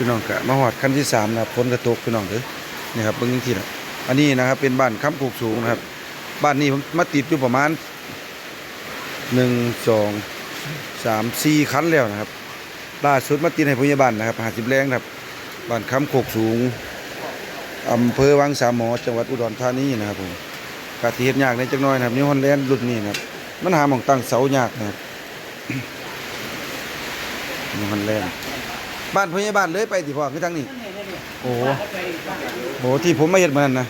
พี่น้องกะมาหอดขั้นที่สามนะครับฝนกระตกพี่น้องเด้อนี่ครับเบิ่งที่นะอันนี้นะครับเป็นบ้านค้ำคูกสูงนะครับ บ้านนี้ผมมาติดอยู่ประมาณหนึ่งสองสามสี่คันแล้วนะครับล่าสุดมาติดให้พยาบาลนะครับหาสิบแรงนะครับบ้านค้ำโคกสูงอำเภอวังสามหมอจังหวัดอุดรธานีนะครับผมกะที่เฮ็ดยากในจักหน้อยนะครับนิวฮอลแลนด์รุ่นนี้นะครับมันหาหมองตั้งเสายากนะครับนิวฮอลแลนด์ บ้านพยาบาลเลยไปที่พ่อคือทางนี้ โอ้โหโหที่ผมไม่เห็นมันนะ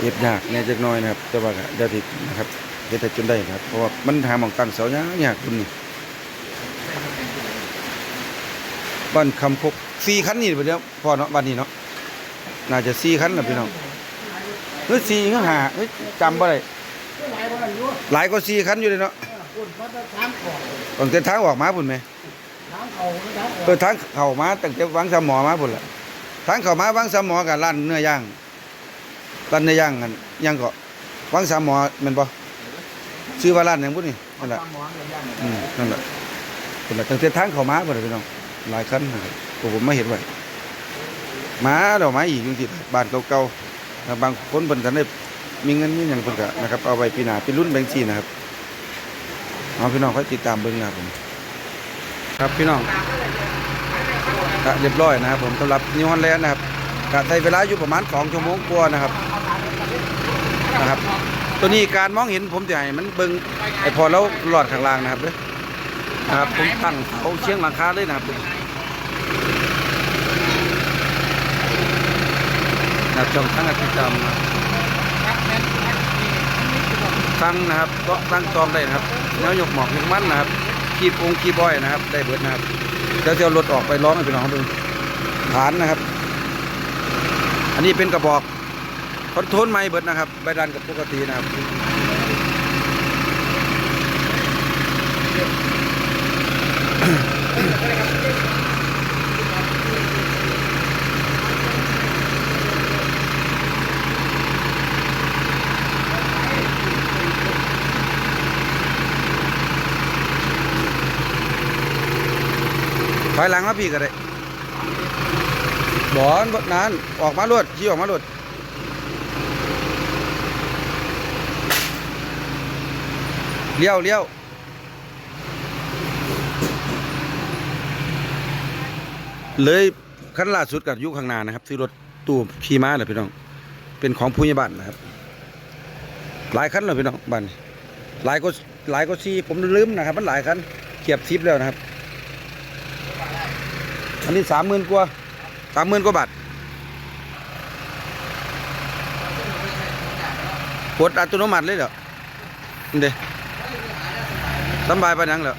เฮ็ดยากแหน่จักหน้อยนะครับ แต่ว่าก็เดี๋ยวที่นะครับเฮ็ดให้จนได้นะครับ เพราะว่ามันหาหมองตั้งเสายากยากคุณนี่ บ้านคำพกสี่คันนี่เดี๋ยวพอเนาะบ้านนี้เนาะน่าจะสี่คันนะพี่น้องเฮ้ยสี่ก็หาเฮ้ยจำบ่ได้หลายกว่าสี่คันอยู่เลยเนาะตั้งแต่ทางออกมาพุ่นไหมเออทางเข้ามาตั้งแต่วังสามหมอมาพุ่นล่ะทางเข้ามาวังสามหมอกับร้านเนื้อย่างร้านเนื้อย่างกันยังก็วังสามหมอแม่นบ่ชื่อว่าร้านหยังพุ่นนี่นั่นแหละอืมนั่นแหละพุ่นล่ะตั้งแต่ทางเข้ามาพุ่นล่ะพี่น้อง หลายคันนะครับผมไมาเห็นไว้มาดอกไม้อีกจังซี่บ้านเก่าๆบางคนเพิ่นก็ได้มีเงินมีหยังเพิ่นก็นะครับเอาไว้ปีหน้าเป็นรุ่นแบงค์ซี่นะครับเอาพี่น้องค่อยติดตามเบิ่งนะครับผมครับพี่น้องก็เรียบร้อยนะครับผมสำหรับนิวฮอลแลนด์นะครับก็ใช้เวลาอยู่ประมาณ2ชั่วโมงกว่านะครับนะครับ ตัวนี้การมองเห็นผมจะให้มันเบิ่งไอพอแล้วหลอดข้างล่างนะครับเด้อนะครับผมตั้งเสาเชียงหลังคาเลยนะครับนะค รับช่องทางอาทิตย์จำนะครับตั้งนะครับก็ตั้งจองได้นะครับแนวยกหมอกยกมันนะครับคีบองคีบอ้อยนะครับ ได้เบิดนะครับแล้วจะรถออกไปร้องให้พี่น้องดูฐานนะครับ อันนี้เป็นกระบอกคอนโทรลไม่เบิดนะครับใบดันกับปกตินะครับ ถอยหลังมาพี่ก็ได้บอนบดนานออกมาลวดชี้ออกมาลวดเลี้ยวเลี้ยวเลยขั้นล่าสุดกับยุคข้างหน้านะครับซื้อรถตู้ขี่ม้าเลยพี่น้อง เป็นของผู้ใหญ่บ้านนะครับ หลายคันเลยพี่น้องบ้านนี้หลายก็หลายก็ซีผมลืมนะครับ มันหลายคันเกียบซิปแล้วนะครับ อันนี้สามหมื่นกว่าสามหมื่นกว่าบาทกดอัตโนมัติเลยเหรอเด้สำบายปานนังเหรอ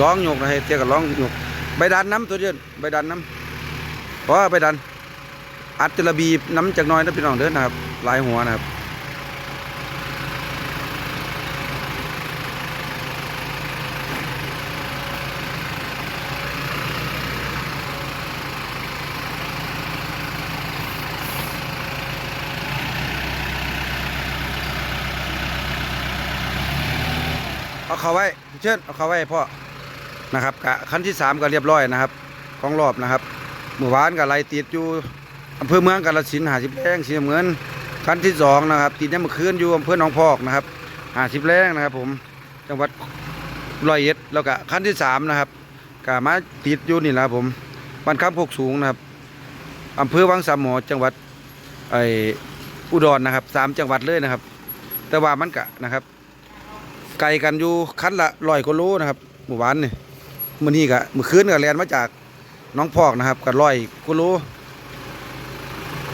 ร้องโยกนะให้เตี้ยกับร้องโยกใบดันน้ำตัวเดียวใบดันน้ำ เพราะว่าใบดัน อัดจระบีน้ำจากน้อยนะพี่น้องเด้อนะครับลายหัวนะครับเอาเขาไว้เชิญเอาเขาไว้พ่อนะครับกะขั้นที่สามก็เรียบร้อยนะครับ ของรอบนะครับ หมู่บ้านกับไรติดอยู่อำเภอเมืองกาฬสินหาสิบแรงสีน้ำเงินขั้นที่สองนะครับ ติดเนี่ยเมื่อคืนอยู่อำเภอหนองพอกนะครับหาสิบแรงนะครับ ผมจังหวัดร้อยเอ็ดแล้วก็ขั้นที่สามนะครับกะมาติดอยู่นี่แหละผมบ้านคำพกสูงนะครับอำเภอวังสามหมอจังหวัดไออุดรนะครับสามจังหวัดเลยนะครับ แต่ว่ามันกะนะครับ ไกลกันอยู่คันละร้อยกว่าโลนะครับหมู่บ้านนี่มื้อนี้ก็มื้อคืนก็แลนมาจาก น้องพอกนะครับก็ร้อยกว่าโล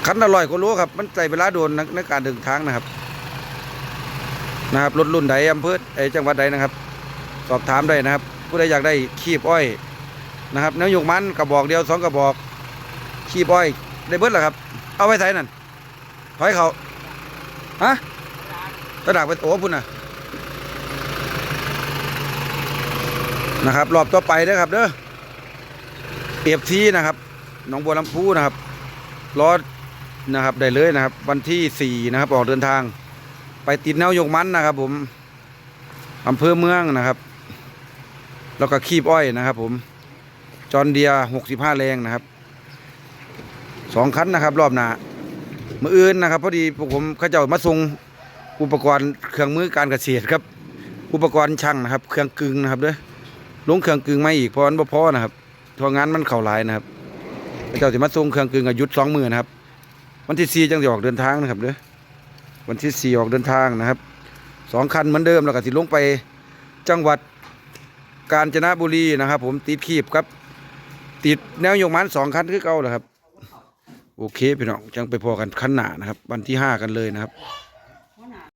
คันละร้อยกว่าโลครับ มันใช้เวลาโดนในการเดินทางนะครับ นะครับรถรุ่นใดอำเภอไอจังหวัดใดนะครับ สอบถามได้นะครับ ผู้ใดอยากได้ขีบอ้อยนะครับแนวยกมันกระบอกเดียวสองกระบอกขีบอ้อย ได้เบิดแหละครับ เอาไว้ไสนั่นถอยเขาฮะตะดักไปโอ้พุ่นน่ะนะครับรอบต่อไปเด้อครับเด้อ เปียบทีนะครับหนองบัวลำพูนะครับรอนะครับได้เลยนะครับ วันที่สี่นะครับออกเดินทาง ไปติดแนวยกมันนะครับ ผมอำเภอเมืองนะครับ แล้วก็คีบอ้อยนะครับ ผมจอนเดียหกสิบห้าแรงนะครับสองคันนะครับ รอบหน้ามืออื่นนะครับพอดีพวกผมเขาเจ้ามาส่งอุปกรณ์เครื่องมือการเกษตรครับ อุปกรณ์ช่างนะครับ เครื่องกึ่งนะครับเด้อลงเครื่องกึ่งไม่อีกเพราะมันบ่พอนะครับ ทัวงานมันเข่าหลายนะครับเจ้าจะมาส่งเครื่องกึ่งอายุสองหมือนะครับ วันที่สี่จังจะออกเดินทางนะครับเด้อวันที่สี่ออกเดินทางนะครับสองคันเหมือนเดิมแล้วก็สิลงไปจังหวัดกาญจนบุรีนะครับ ผมติดขีบครับ ติดแนวยกมันสองคันคือเก่าแหละครับ โอเคพี่น้องจังไปพอกันคันหนานะครับ วันที่ห้ากันเลยนะครับ